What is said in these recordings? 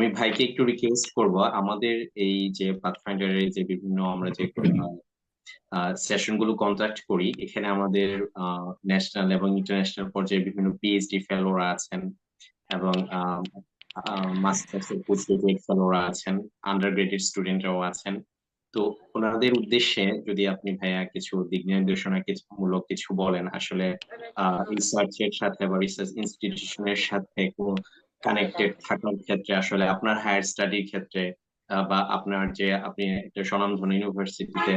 আমি ভাইকে একটু রিকোয়েস্ট করব, আমাদের এই যে পাথফাইন্ডারের যে বিভিন্ন আমরা যে সেশনগুলো কন্ট্যাক্ট করি, এখানে আমাদের ন্যাশনাল এবং ইন্টারন্যাশনাল পর্যায়ে বিভিন্ন পিএইচডি ফেলোরা আছেন এবং মাস্টার্স এর পোস্ট গ্রাজুয়েট ফেলোরা আছেন স্টুডেন্টরাও আছেন। তো ওনাদের উদ্দেশ্যে যদি আপনি ভাইয়া কিছু দিক নির্দেশনা কিছু, মূলক কিছু বলেন, আসলে রিসার্চের সাথে বা রিসার্চ ইনস্টিটিউশনের সাথে কানেক্টেড থাকার ক্ষেত্রে আসলে আপনার হায়ার স্টাডির ক্ষেত্রে বা আপনার যে আপনি একটা স্বনামধন্য ইউনিভার্সিটিতে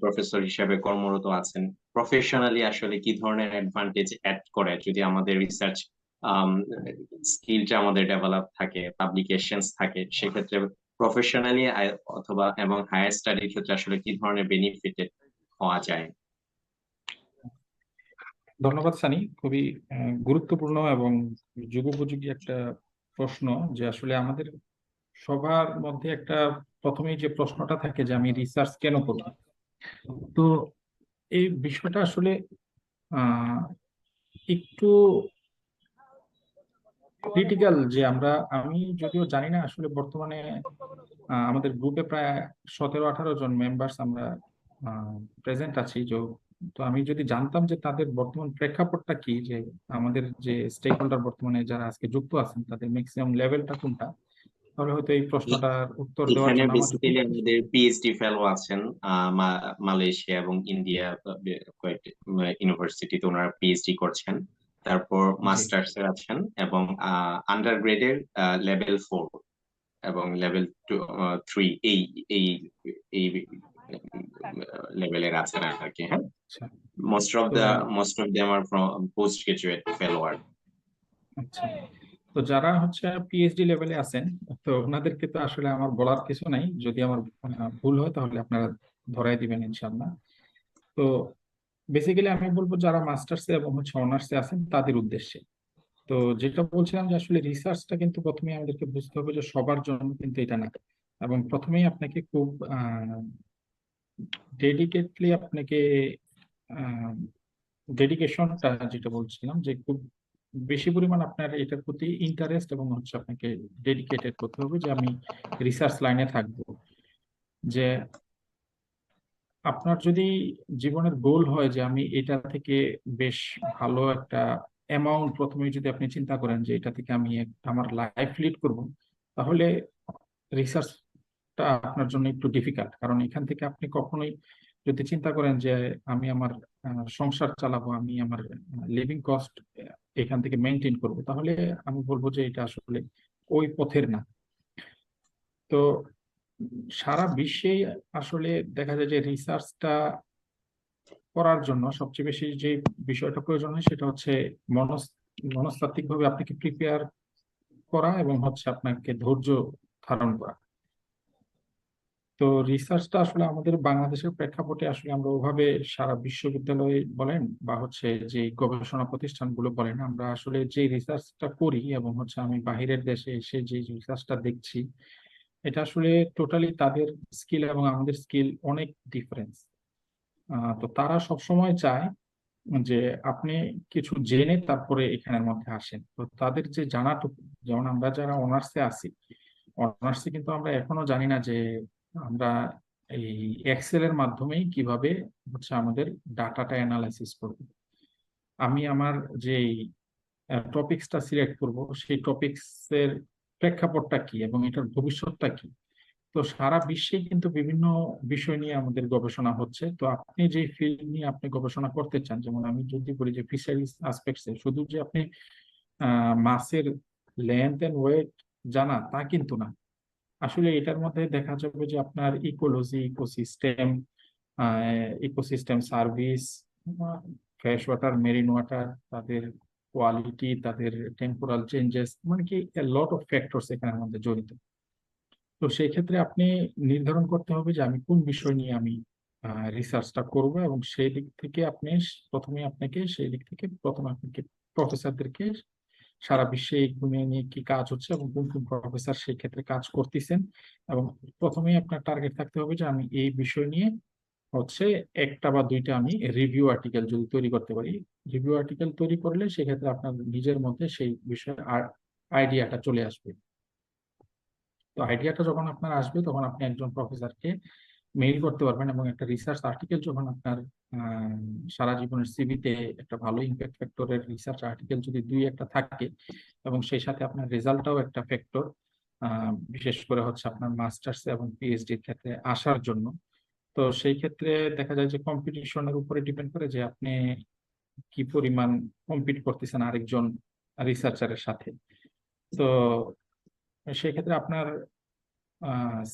প্রফেসর হিসেবে কর্মরত আছেন প্রফেশনালি আসলে কি ধরনের অ্যাডভান্টেজ অ্যাড করে যদি আমাদের রিসার্চ স্কিলটা আমাদের ডেভেলপ থাকে পাবলিকেশনস থাকে সেক্ষেত্রে প্রফেশনালি অথবা এবং হায়ার স্টাডির ক্ষেত্রে আসলে কি ধরনের বেনিফিটেড হওয়া যায়? ধন্যবাদ সানি। খুবই গুরুত্বপূর্ণ এবং যুগোপযোগী একটা প্রশ্ন যে আসলে আমাদের সবার মধ্যে একটা প্রথমেই যে প্রশ্নটা থাকে যে আমি রিসার্চ কেন করব? তো এই বিষয়টা আসলে একটু ক্রিটিক্যাল যে আমরা, আমি যদিও জানি না আসলে বর্তমানে আমাদের গ্রুপে প্রায় সতেরো আঠারো জন মেম্বার্স আমরা প্রেজেন্ট আছি। যে তো আমি যদি জানতাম যে তাদের বর্তমান প্রেক্ষাপটটা কি যে আমাদের যে স্টেক হোল্ডার বর্তমানে যারা আজকে যুক্ত আছেন তাদের ম্যাক্সিমাম লেভেলটা কোনটা? তাহলে হয়তো এই প্রশ্নটার উত্তর দেওয়ার জন্য বেসিক্যালি আমাদের পিএইচডি ফেলো আছেন মালয়েশিয়া এবং ইন্ডিয়া কয়েকটি ইউনিভার্সিটিতে ওনারা পিএইচডি করছেন। তারপর মাস্টার্স এর আছেন এবং আন্ডার গ্রেডের লেভেল ফোর এবং লেভেল টু থ্রি এই এই এই লেভেলের আছেন আর কি হ্যাঁ? Most of the most of them are from post graduate ফেলোয়ার আচ্ছা। তো যারা হচ্ছে পিএইচডি লেভেলে আছেন তো ওনাদেরকে তো আসলে আমার বলার কিছু নাই। যদি আমার ভুল হয় তাহলে আপনারা ধরাই দিবেন ইনশাআল্লাহ। তো বেসিক্যালি আমি বলব যারা মাস্টার্সে এবং হচ্ছে অনার্সে আছেন তাদের উদ্দেশ্যে। তো যেটা বলছিলাম যে আসলে রিসার্চটা কিন্তু প্রথমে আমাদেরকে বুঝতে হবে যে সবার জন্য কিন্তু এটা না। এবং প্রথমেই আপনাকে খুব ডেডিকেটলি আপনাকে ডেডিকেশনটা যেটা বলছিলাম যে খুব বেশি পরিমাণ আপনার এটার প্রতি ইন্টারেস্ট এবং হচ্ছে আপনাকে ডেডিকেটেড করতে হবে যে আমি রিসার্চ লাইনে থাকব। যে আপনার যদি জীবনের গোল হয় যে আমি এটা থেকে বেশ ভালো একটা অ্যামাউন্ট প্রথমে যদি আপনি চিন্তা করেন যে এটা থেকে আমি আমার লাইফ লিড করব, তাহলে রিসার্চটা আপনার জন্য একটু ডিফিকাল্ট কারণ এখান থেকে আপনি কখনোই যদি চিন্তা করেন যে আমি আমার সংসার চালাবো, আমি আমার লিভিং কস্ট এখান থেকে মেনটেন করব, তাহলে আমি বলব যে এটা আসলে ওই পথের না। তো সারা বিশ্বে আসলে দেখা যায় যে রিসার্চটা করার জন্য সবচেয়ে বেশি যে বিষয়টা প্রয়োজন হয় সেটা হচ্ছে মনস মনস্তাত্ত্বিক ভাবে আপনাকে প্রিপেয়ার করা এবং হচ্ছে আপনাকে ধৈর্য ধারণ করা। তো রিসার্চটা আসলে আমাদের বাংলাদেশের প্রেক্ষাপটে আসলে আমরা ওভাবে সারা বিশ্ববিদ্যালয়ে বলেন বা হচ্ছে যে গবেষণা প্রতিষ্ঠানগুলো বলেন, আমরা আসলে যে রিসার্চটা করি এবং হচ্ছে আমি বাহিরের দেশে এসে যে রিসার্চটা দেখছি, এটা আসলে টোটালি তাদের স্কিল এবং আমাদের স্কিল অনেক ডিফারেন্স তো তারা সবসময় চায় যে আপনি কিছু জেনে তারপরে এখানের মধ্যে আসেন। তো তাদের যে জানাটুকু, যেমন আমরা যারা অনার্সে আছি অনার্সে কিন্তু আমরা এখনও জানি না যে আমরা এই এক্সেল এর মাধ্যমেই কীভাবে হচ্ছে আমাদের ডাটাটা অ্যানালাইসিস করব। আমি আমার যে টপিক্সটা সিলেক্ট করব, সেই টপিক্সের প্রেক্ষাপটটা কি এবং এটার ভবিষ্যৎটা কি? তো সারা বিশ্বে কিন্তু বিভিন্ন বিষয় নিয়ে আমাদের গবেষণা হচ্ছে। তো আপনি যে ফিল্ড নিয়ে আপনি গবেষণা করতে চান, যেমন আমি যদি বলি যে ফিশারিজ আসপেক্টসে শুধু যে আপনি মাছের লেন্থ এন্ড ওয়েট জানা তা কিন্তু না। আসলে এটার মধ্যে দেখা যাবে যে আপনার ecology ecosystem ecosystem service fresh water marine water তাদের কোয়ালিটি তাদের টেম্পোরাল চেঞ্জেস মানে কি লট অফ ফ্যাক্টরস এখানের মধ্যে জড়িত। তো সেই ক্ষেত্রে আপনি নির্ধারণ করতে হবে যে আমি কোন বিষয় নিয়ে আমি রিসার্চটা করব এবং সেই দিক থেকে আপনি প্রথমে আপনাকে, সেই দিক থেকে প্রথমে আপনাকে প্রফেসরদেরকে সারা বিশ্বে এইগুলো নিয়ে কি কাজ হচ্ছে এবং কোন কোন প্রফেসর সেই ক্ষেত্রে কাজ করতেছেন? এবং প্রথমেই আপনার টার্গেট থাকতে হবে যে আমি এই বিষয় নিয়ে হচ্ছে একটা বা দুইটা আমি রিভিউ আর্টিকেল যদি তৈরি করতে পারি। রিভিউ আর্টিকেল তৈরি করলে সেক্ষেত্রে আপনার নিজের মধ্যে সেই বিষয়ে আইডিয়াটা চলে আসবে। তো আইডিয়াটা যখন আপনার আসবে তখন আপনি একজন প্রফেসরকে মেইল করতে পারবেন এবং একটা রিসার্চ আর্টিকেল যখন আপনার সারা জীবনের সিভিতে একটা ভালো ইম্প্যাক্ট ফ্যাক্টরের রিসার্চ আর্টিকেল যদি দুই একটা থাকে এবং সেই সাথে আপনার রেজাল্টটাও একটা ফ্যাক্টর বিশেষ করে হচ্ছে আপনার মাস্টার্স এবং পিএইচডির ক্ষেত্রে আসার জন্য। তো সেই ক্ষেত্রে দেখা যায় যে কম্পিটিশনের উপরে ডিপেন্ড করে যে আপনি কি পরিমাণ কম্পিট করতেছেন আরেকজন রিসার্চারের সাথে। তো সেই ক্ষেত্রে আপনার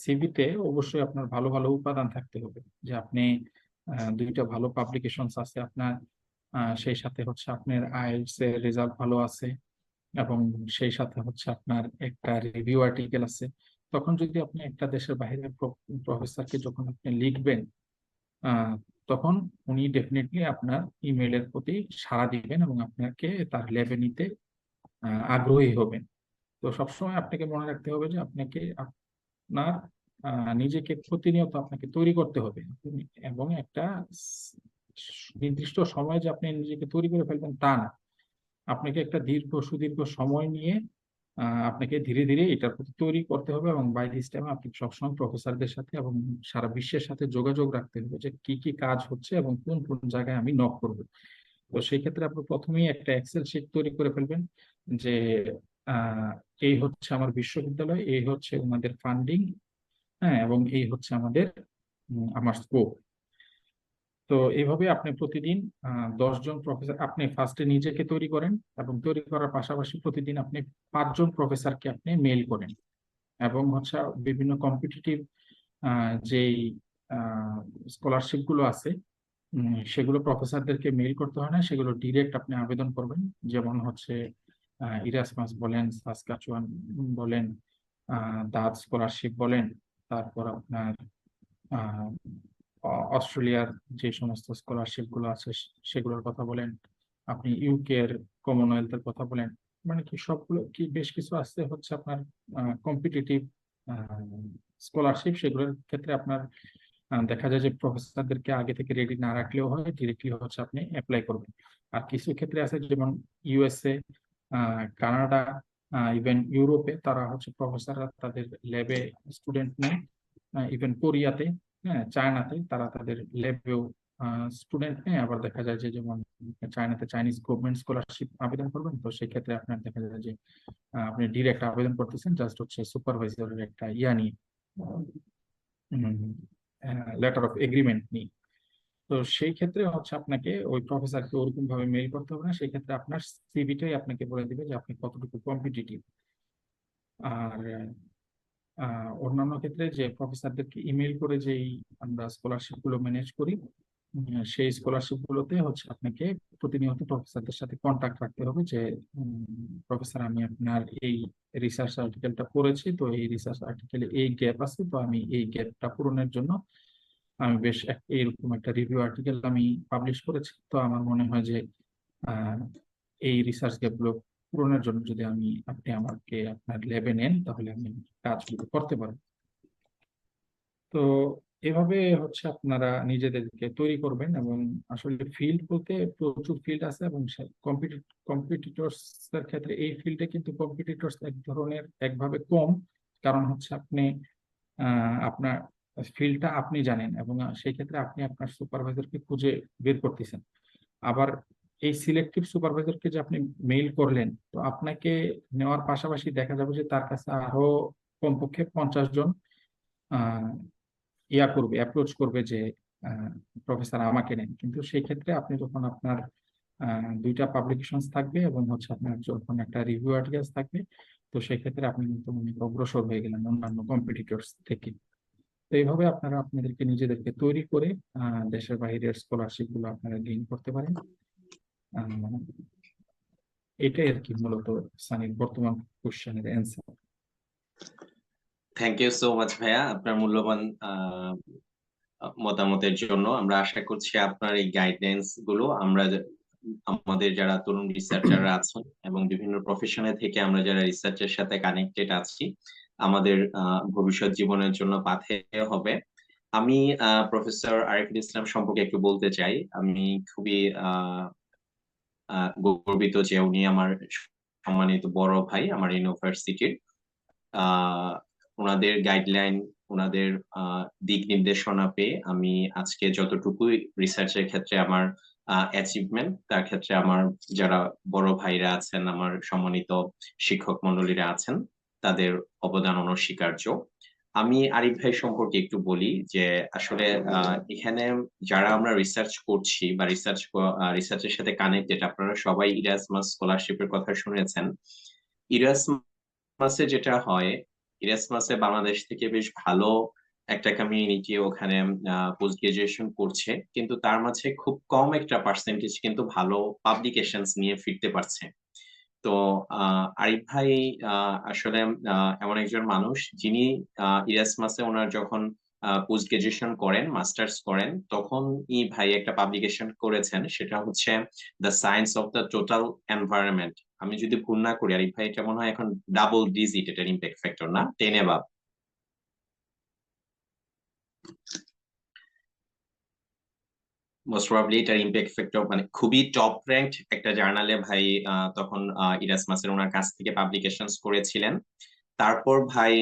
সিভিতে অবশ্যই আপনার ভালো ভালো উপাদান থাকতে হবে। যে আপনি দুইটা ভালো পাবলিকেশনস আছে, আপনার সেই সাথে হচ্ছে আপনার আইএলটিএস এর রেজাল্ট ভালো আছে এবং সেই সাথে হচ্ছে আপনার একটা রিভিউ আর্টিকেল আছে। তখন যদি আপনি একটা দেশের বাইরে প্রফেসরকে যখন আপনি লিখবেন তখন উনি ডেফিনেটলি আপনার ইমেলের প্রতি সাড়া দিবেন এবং আপনাকে তার লেবে নিতে আগ্রহী হবেন। তো সবসময় আপনাকে মনে রাখতে হবে যে আপনাকে আপনার নিজেকে প্রতিনিয়ত আপনাকে তৈরি করতে হবে। এবং একটা নির্দিষ্ট সময় যে আপনি নিজেকে তৈরি করে ফেলবেন তা না। আপনাকে একটা দীর্ঘ, সুদীর্ঘ সময় নিয়ে আপনাকে ধীরে ধীরে এটার প্রতি তৈরি করতে হবে এবং বাই দিস টাইম আপনি সবসময় প্রফেসরদের সাথে এবং সারা বিশ্বের সাথে যোগাযোগ রাখতে হবে যে কি কি কাজ হচ্ছে এবং কোন কোন জায়গায় আমি নক করব। তো সেই ক্ষেত্রে আপনি প্রথমেই একটা এক্সেল শিট তৈরি করে ফেলবেন যে এই হচ্ছে আমার বিশ্ববিদ্যালয়, এই হচ্ছে আমাদের ফান্ডিং হ্যাঁ এবং এই হচ্ছে আমাদের আমার স্কোপ তো এইভাবে আপনি প্রতিদিন দশ জন প্রফেসর আপনি ফার্স্টে নিজেকে তৈরি করেন এবং তৈরি করার পাশাপাশি প্রতিদিন আপনি পাঁচজন প্রফেসরকে আপনি মেইল করেন এবং হচ্ছে বিভিন্ন কম্পিটিটিভ যেই স্কলারশিপগুলো আছে সেগুলো প্রফেসরদেরকে মেইল করতে হয় না, সেগুলো ডিরেক্ট আপনি আবেদন করবেন। যেমন হচ্ছে ইরাসমাস বলেন সাসকাচুয়ান বলেন দাঁত স্কলারশিপ বলেন, তারপর আপনার অস্ট্রেলিয়ার যে সমস্ত স্কলারশিপগুলো আছে, সেগুলোর কথা বলেন, আপনি ইউকে এর কমনওয়েলথ এর কথা বলেন মানে কি সবগুলো, কি বেশ কিছু আছে হচ্ছে আপনার কম্পিটিটিভ স্কলারশিপ সেগুলোর ক্ষেত্রে আপনার দেখা যায় যে প্রফেসরদেরকে আগে থেকে রেডি না রাখলেও হয় ডিরেক্টলি হচ্ছে আপনি অ্যাপ্লাই করবেন। আর কিছু ক্ষেত্রে আছে, যেমন ইউএসএ কানাডা ইভেন ইউরোপে তারা হচ্ছে প্রফেসররা তাদের ল্যাবে স্টুডেন্ট নেয়। ইভেন কোরিয়াতে হ্যাঁ চায়নাতে তারা তাদের ল্যাবেও স্টুডেন্ট নেয়। আবার দেখা যায় যে যেমন চায়নাতে চাইনিজ গভর্নমেন্ট স্কলারশিপ আবেদন করবেন, তো সেক্ষেত্রে আপনার দেখা যায় যে আপনি ডিরেক্ট আবেদন করতেছেন জাস্ট হচ্ছে সুপারভাইজারের একটা ইয়া নিয়ে লেটার অফ এগ্রিমেন্ট নিয়ে। তো সেই ক্ষেত্রে হচ্ছে আপনাকে ওই প্রফেসরকে ওরকম ভাবে মেইল করতে হবে না। সেই ক্ষেত্রে আপনার সিভিটাই আপনাকে বলে দিবে যে আপনি কতটুকু কম্পিটিটিভ আর অন্যান্য ক্ষেত্রে যে প্রফেসরদেরকে ইমেল করে যেই আমরা স্কলারশিপগুলো ম্যানেজ করি সেই স্কলারশিপ গুলোতে হচ্ছে আপনাকে প্রতিনিয়ত প্রফেসরদের সাথে কন্ট্যাক্ট রাখতে হবে যে প্রফেসর আমি আপনার এই রিসার্চ আর্টিকেলটা পড়েছি, তো এই রিসার্চ আর্টিকেলে এই গ্যাপ আছে, তো আমি এই গ্যাপটা পূরণের জন্য আমি বেশ এইরকম একটা রিভিউ আর্টিকেল আমি পাবলিশ করেছি। তো আমার মনে হয় যে এই রিসার্চ গ্যাপগুলো পূরণের জন্য যদি আমি, আপনি আমাকে আপনার ল্যাবে নেন, তাহলে আমি কাজগুলো করতে পারব। তো এভাবে হচ্ছে আপনারা নিজেদেরকে তৈরি করবেন এবং আসলে ফিল্ড বলতে প্রচুর ফিল্ড আছে এবং কম্পিটিটরস এর ক্ষেত্রে এই ফিল্ডে কিন্তু কম্পিটিটরস এক ধরনের একভাবে কম। কারণ হচ্ছে আপনি আপনার ফিল্ডটা আপনি জানেন এবং সেই ক্ষেত্রে আপনি আপনার সুপারভাইজারকে খুঁজে বের করতেছেন। আবার এই সিলেক্টিভ সুপারভাইজারকে যে আপনি মেইল করলেন, তো আপনাকে নেওয়ার পাশাপাশি দেখা যাবে যে তার কাছে আরও কমপক্ষে পঞ্চাশ জন ইয়া করবে অ্যাপ্রোচ করবে যে প্রফেসর আমাকে নেন। কিন্তু সেই ক্ষেত্রে আপনি যখন আপনার দুইটা পাবলিকেশন থাকবে এবং হচ্ছে আপনার যখন একটা রিভিউ আর্টিকেলস থাকবে, তো সেই ক্ষেত্রে আপনি কিন্তু অনেক অগ্রসর হয়ে গেলেন অন্যান্য কম্পিটিটরস থেকে। তো এইভাবে আপনারা আপনাদেরকে নিজেদেরকে তৈরি করে দেশের বাইরের স্কলারশিপগুলো আপনারা গেইন করতে পারেন। এটাই আর কি মূলত সানির বর্তমান কোশ্চেনের answer thank you so much ভাইয়া। আপনার মূল্যবান মতামতের জন্য আমরা আশা করছি আপনার এই গাইডলাইন্সগুলো আমরা আমাদের যারা তরুণ রিসার্চাররা আছেন এবং বিভিন্ন প্রফেশনে থেকে আমরা যারা রিসার্চের সাথে কানেক্টেড আছি আমাদের ভবিষ্যৎ জীবনের জন্য পাথেয় হবে। আমি প্রফেসর আরিফুল ইসলাম সম্পর্কে একটু বলতে চাই। আমি খুবই গর্বিত যে উনি আমার সম্মানিত বড় ভাই আমার ইউনিভার্সিটির। ওনাদের গাইডলাইন, ওনাদের দিক নির্দেশনা পেয়ে আমি আজকে যতটুকুই রিসার্চের ক্ষেত্রে আমার অ্যাচিভমেন্ট তার ক্ষেত্রে আমার যারা বড় ভাইরা আছেন, আমার সম্মানিত শিক্ষক মন্ডলীরা আছেন তাদের অবদান অনস্বীকার্য। আমি আরিফ ভাই সম্পর্কে একটু বলি যে আসলে এখানে যারা আমরা রিসার্চ করছি বা রিসার্চ রিসার্চের সাথে কানেক্টেড আপনারা সবাই ইরাসমাস স্কলারশিপের কথা শুনেছেন। ইরাসমাসে যেটা হয় ইরাসমাসে বাংলাদেশ থেকে বেশ ভালো একটা কমিউনিটি ওখানে পোস্ট গ্রাজুয়েশন করছে, কিন্তু তার মাঝে খুব কম একটা পার্সেন্টেজ কিন্তু ভালো পাবলিকেশনস নিয়ে ফিরতে পারছে। তো আরিফ ভাই আসলে এমন একজন মানুষ যিনি ইরাসমাসে ওনার যখন পোস্ট গ্রাজুয়েশন করেন, মাস্টার্স করেন তখন ই ভাই একটা পাবলিকেশন করেছেন, সেটা হচ্ছে the science of the total environment. আমি যদি ভুল না করি, আরিফ ভাই, এটা মনে হয় এখন ডাবল ডিজিট, এটার ইম্প্যাক্ট ফ্যাক্টর না? টেন এবাব মোস্ট প্রবাবলি এটার ইম্প্যাক্ট ফ্যাক্টর মানে খুবই টপ র্যাঙ্ক একটা জার্নালে ভাই তখন ইরাসমাসের ওনার কাছ থেকে পাবলিকেশনস করেছিলেন। তারপর ভাই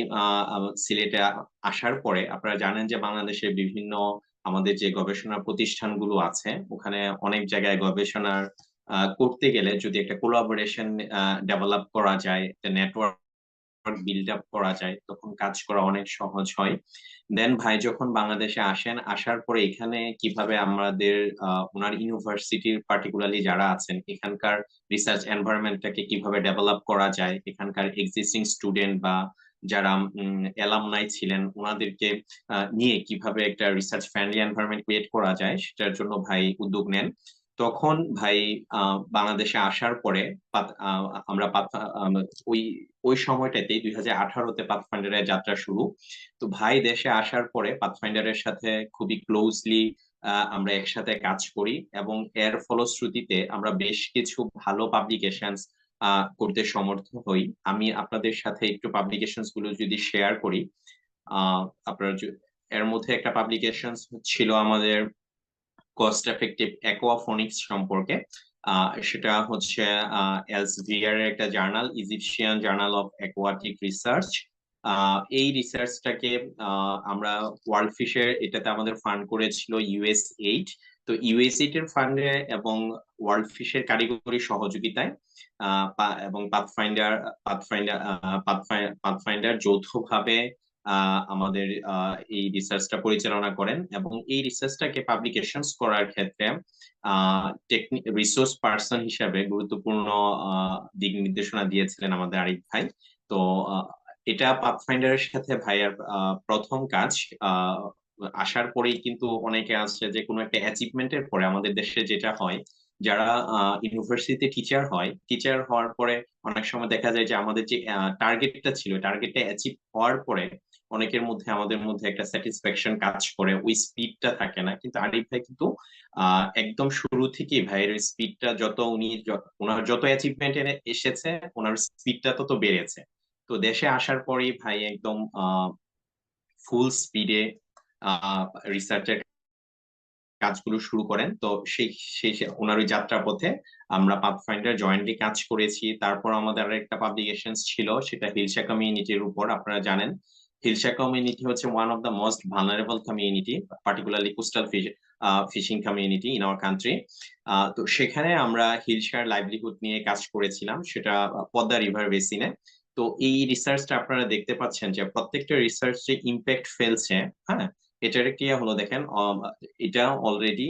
সিলেটে আসার পরে আপনারা জানেন যে বাংলাদেশের বিভিন্ন আমাদের যে গবেষণা প্রতিষ্ঠানগুলো আছে, ওখানে অনেক জায়গায় গবেষণার করতে গেলে যদি একটা কোলাবোরেশন ডেভেলপ করা যায় নেটওয়ার্ক বিল্ড আপ করা যায়, তখন কাজ করা অনেক সহজ হয়। দেন ভাই যখন বাংলাদেশে আসেন, আসার পরে এখানে কীভাবে আমাদের ওনার ইউনিভার্সিটির পার্টিকুলারলি যারা আছেন, এখানকার রিসার্চ এনভায়রনমেন্টটাকে কীভাবে ডেভেলপ করা যায়, এখানকার এক্সিস্টিং স্টুডেন্ট বা যারা এলামনাই ছিলেন, ওনাদেরকে নিয়ে কীভাবে একটা রিসার্চ ফ্রেন্ডলি এনভায়রনমেন্ট ক্রিয়েট করা যায়, সেটার জন্য ভাই উদ্যোগ নেন। তখন ভাই বাংলাদেশে আসার পরে আমরা ওই ওই সময়টাতেই দুই হাজার আঠারোতে পাথফাইন্ডারের যাত্রা শুরু। তো ভাই দেশে আসার পরে পাথফাইন্ডারের সাথে খুবই ক্লোজলি আমরা একসাথে কাজ করি এবং এর ফলশ্রুতিতে আমরা বেশ কিছু ভালো পাবলিকেশনস করতে সমর্থ হই। আমি আপনাদের সাথে একটু পাবলিকেশনসগুলো যদি শেয়ার করি আহ আপনার এর মধ্যে একটা পাবলিকেশন ছিল আমাদের কস্ট এফেক্টিভ অ্যাকোয়াফোনিক্স সম্পর্কে সেটা হচ্ছে এলসভিআর এর একটা journal Egyptian journal of aquatic research এই রিসার্চটাকে আমরা ওয়ার্ল্ড ফিশের এটাতে আমাদের ফান্ড করেছিল ইউএস এইট তো ইউএস এইট এর ফান্ডে এবং ওয়ার্ল্ড ফিশের কারিগরি সহযোগিতায় এবং পাথফাইন্ডার পাথফাইন্ডার পাথফাইন্ডার যৌথভাবে আমাদের এই রিসার্চটা পরিচালনা করেন এবং এই রিসার্চটাকে পাবলিকেশনস করার ক্ষেত্রে রিসোর্স পার্সন হিসাবে গুরুত্বপূর্ণ দিক নির্দেশনা দিয়েছিলেন আমাদের আরিফ ভাই। তো এটা পাথফাইন্ডারের সাথে ভাইয়ার প্রথম কাজ। আসার পরেই কিন্তু অনেকে আসছে যে কোনো একটা অ্যাচিভমেন্টের পরে আমাদের দেশে যেটা হয়, যারা ইউনিভার্সিটিতে টিচার হয় টিচার হওয়ার পরে অনেক সময় দেখা যায় যে আমাদের যে টার্গেটটা ছিল টার্গেটটা অ্যাচিভ হওয়ার পরে অনেকের মধ্যে আমাদের মধ্যে একটা স্যাটিসফ্যাকশন কাজ করে, ওই স্পিডটা থাকে না। কিন্তু আরিফ ভাই কিন্তু একদম শুরু থেকেই ভাইয়ের স্পিডটা যত উনি ওনার যত অ্যাচিভমেন্ট এনে এসেছে, ওনার স্পিডটা তত বেড়েছে। তো দেশে আসার পরেই ভাই একদম ফুল স্পিডে রিসার্চের কাজগুলো শুরু করেন। তো সেই সেই ওনার ওই যাত্রা পথে আমরা পাথফাইন্ডার জয়েন্টলি কাজ করেছি। তারপর আমাদের আরেকটা পাবলিকেশন ছিল, সেটা হিলসা কমিউনিটির উপর, আপনারা জানেন। হিলসা কমিউনিটি হচ্ছে one of the most vulnerable community particularly coastal fish fishing community in our country তো সেখানে আমরা হিলসার লাইভলিহুড নিয়ে কাজ করেছিলাম, সেটা পদ্মা রিভার বেসিনে তো এই রিসার্চটা আপনারা দেখতে পাচ্ছেন যে প্রত্যেকটা রিসার্চ যে ইম্প্যাক্ট ফেলছে হ্যাঁ এটার কি হলো দেখেন এটা already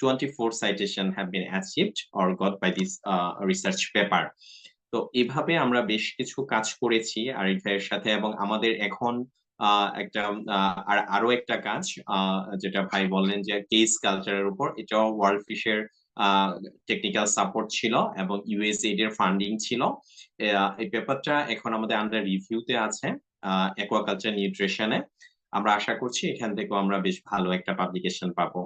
twenty four citation have been achieved or got by this research paper তো এভাবে আমরা বেশ কিছু কাজ করেছি আরিফ ভাইয়ের সাথে এবং আমাদের এখন একটা আর আরও একটা কাজ যেটা ভাই বললেন যে কেস কালচারের উপর। এটাও ওয়ার্ল্ড ফিশের টেকনিক্যাল সাপোর্ট ছিল এবং ইউএসএইড এর ফান্ডিং ছিল। এই পেপারটা এখন আমাদের আন্ডার রিভিউতে আছে অ্যাকোয়াকালচার নিউট্রিশনে আমরা আশা করছি এখান থেকেও আমরা বেশ ভালো একটা পাবলিকেশন পাবো।